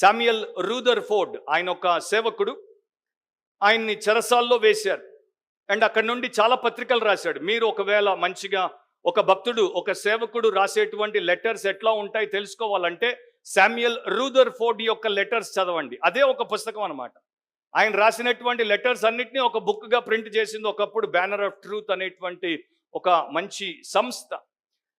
Samuel రూదర్ Ford ఆయన ఒక సేవకుడు. ఆయన్ని చెరసాల్లో వేశారు. అండ్ అక్కడి నుండి చాలా పత్రికలు రాశాడు. మీరు ఒకవేళ మంచిగా ఒక భక్తుడు ఒక సేవకుడు రాసేటువంటి లెటర్స్ ఎట్లా ఉంటాయి తెలుసుకోవాలంటే శామ్యుయల్ రూదర్ ఫోర్డ్ యొక్క లెటర్స్ చదవండి. అదే ఒక పుస్తకం అన్నమాట. ఆయన రాసినటువంటి లెటర్స్ అన్నిటినీ ఒక బుక్గా ప్రింట్ చేసింది ఒకప్పుడు బ్యానర్ ఆఫ్ ట్రూత్ అనేటువంటి ఒక మంచి సంస్థ.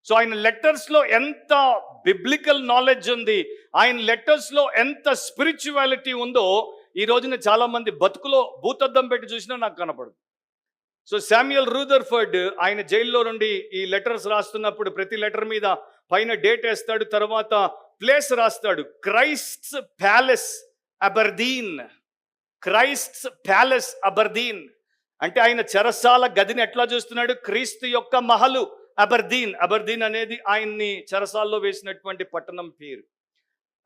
సో ఆయన లెటర్స్లో ఎంత బిబ్లికల్ నాలెడ్జ్ ఉంది ఆయన లెటర్స్లో ఎంత స్పిరిచువాలిటీ ఉందో ఈ రోజున చాలా మంది బతుకులో భూతద్దం పెట్టి చూసినా నాకు కనపడదు. సో శామ్యుయల్ రూదర్ఫర్డ్ ఆయన జైల్లో నుండి ఈ లెటర్స్ రాస్తున్నప్పుడు ప్రతి లెటర్ మీద పైన డేట్ వేస్తాడు తర్వాత ప్లేస్ రాస్తాడు. Christ's palace Aberdeen Christ's palace Aberdeen అంటే ఆయన చెరసాల గదిని ఎట్లా చూస్తున్నాడు? క్రీస్తు యొక్క మహలు. అబర్దీన్ అబర్దీన్ అనేది ఆయన్ని చెరసాల్లో వేసినటువంటి పట్టణం పేరు.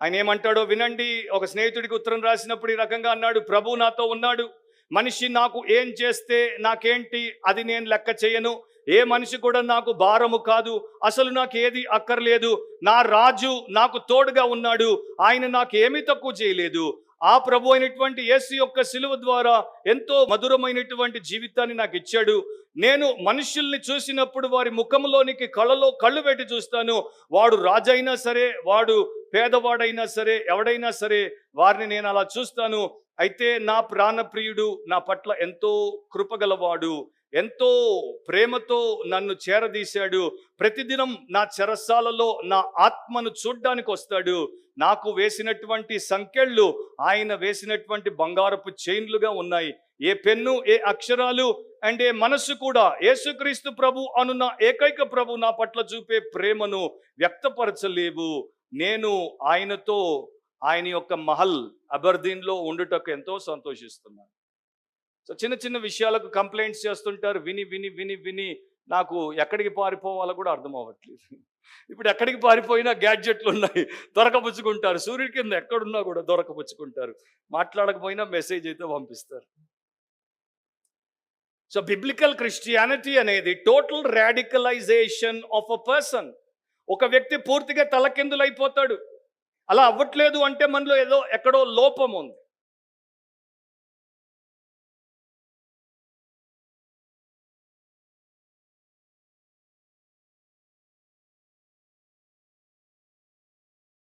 ఆయన ఏమంటాడో వినండి. ఒక స్నేహితుడికి ఉత్తరం రాసినప్పుడు ఈ రకంగా అన్నాడు ప్రభు నాతో ఉన్నాడు. మనిషి నాకు ఏం చేస్తే నాకేంటి? అది నేను లెక్క చేయను. ఏ మనిషి కూడా నాకు భారము కాదు. అసలు నాకు ఏది అక్కర్లేదు. నా రాజు నాకు తోడుగా ఉన్నాడు. ఆయన నాకు ఏమీ తక్కువ చేయలేదు. ఆ ప్రభు అయినటువంటి యేసు యొక్క సిలువ ద్వారా ఎంతో మధురమైనటువంటి జీవితాన్ని నాకు ఇచ్చాడు. నేను మనుషుల్ని చూసినప్పుడు వారి ముఖంలోనికి కళ్ళలో కళ్ళు పెట్టి చూస్తాను. వాడు రాజైనా సరే వాడు పేదవాడైనా సరే ఎవడైనా సరే వారిని నేను అలా చూస్తాను. అయితే నా ప్రాణప్రియుడు నా పట్ల ఎంతో కృపగలవాడు ఎంతో ప్రేమతో నన్ను చేరదీశాడు. ప్రతిదినం నా చెరసాలలో నా ఆత్మను చూడ్డానికి వస్తాడు. నాకు వేసినటువంటి సంకెళ్ళు ఆయన వేసినటువంటి బంగారపు చైన్లుగా ఉన్నాయి. ఏ పెన్ను ఏ అక్షరాలు అండ్ ఏ మనస్సు కూడా యేసుక్రీస్తు ప్రభు అనున్న ఏకైక ప్రభు నా పట్ల చూపే ప్రేమను వ్యక్తపరచలేవు. నేను ఆయనతో ఆయన యొక్క మహల్ అబర్దీన్లో ఉండుటకు ఎంతో సంతోషిస్తున్నాను. సో చిన్న చిన్న విషయాలకు కంప్లైంట్స్ చేస్తుంటారు. విని విని విని విని నాకు ఎక్కడికి పారిపోవాలో కూడా అర్థం అవ్వట్లేదు. ఇప్పుడు ఎక్కడికి పారిపోయినా గ్యాడ్జెట్లు ఉన్నాయి. దొరకపుచ్చుకుంటారు. సూర్యుడి కింద ఎక్కడున్నా కూడా దొరకపుచ్చుకుంటారు. మాట్లాడకపోయినా మెసేజ్ అయితే పంపిస్తారు. సో బిబ్లికల్ క్రిస్టియానిటీ అనేది total radicalization of a person ఒక వ్యక్తి పూర్తిగా తలకిందులైపోతాడు. అలా అవ్వట్లేదు అంటే మనలో ఏదో ఎక్కడో లోపం ఉంది.